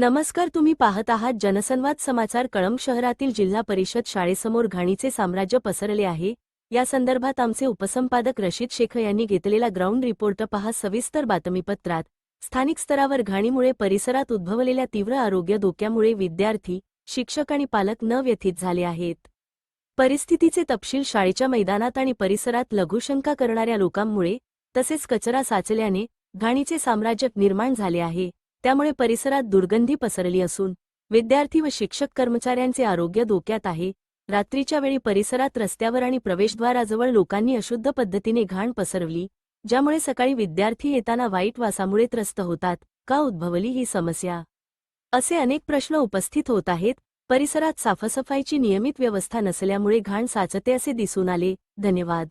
नमस्कार तुम्ही पाहत आहात जनसंवाद समाचार. कळंब शहरातील जिल्हा परिषद शाळेसमोर घाणीचे साम्राज्य पसरले आहे. या संदर्भात आमचे उपसंपादक रशीद शेख यांनी घेतलेला ग्राउंड रिपोर्ट पहा. सविस्तर बातमीपत्रात स्थानिक स्तरावर घाणीमुळे परिसरात उद्भवलेल्या तीव्र आरोग्य धोक्यामुळे विद्यार्थी शिक्षक आणि पालक न व्यथित झाले आहेत. परिस्थितीचे तपशील शाळेच्या मैदानात आणि परिसरात लघुशंका करणाऱ्या लोकांमुळे तसेच कचरा साचल्याने घाणीचे साम्राज्य निर्माण झाले आहे. त्यामुळे परिसरात दुर्गंधी पसरली असून विद्यार्थी व शिक्षक कर्मचाऱ्यांचे आरोग्य धोक्यात आहे. रात्रीच्या वेळी परिसरात रस्त्यावर आणि प्रवेशद्वाराजवळ लोकांनी अशुद्ध पद्धतीने घाण पसरवली ज्यामुळे सकाळी विद्यार्थी येताना वाईट वासामुळे त्रस्त होतात. का उद्भवली ही समस्या? असे अनेक प्रश्न उपस्थित होत आहेत. परिसरात साफसफाईची नियमित व्यवस्था नसल्यामुळे घाण साचते असे दिसून आले. धन्यवाद.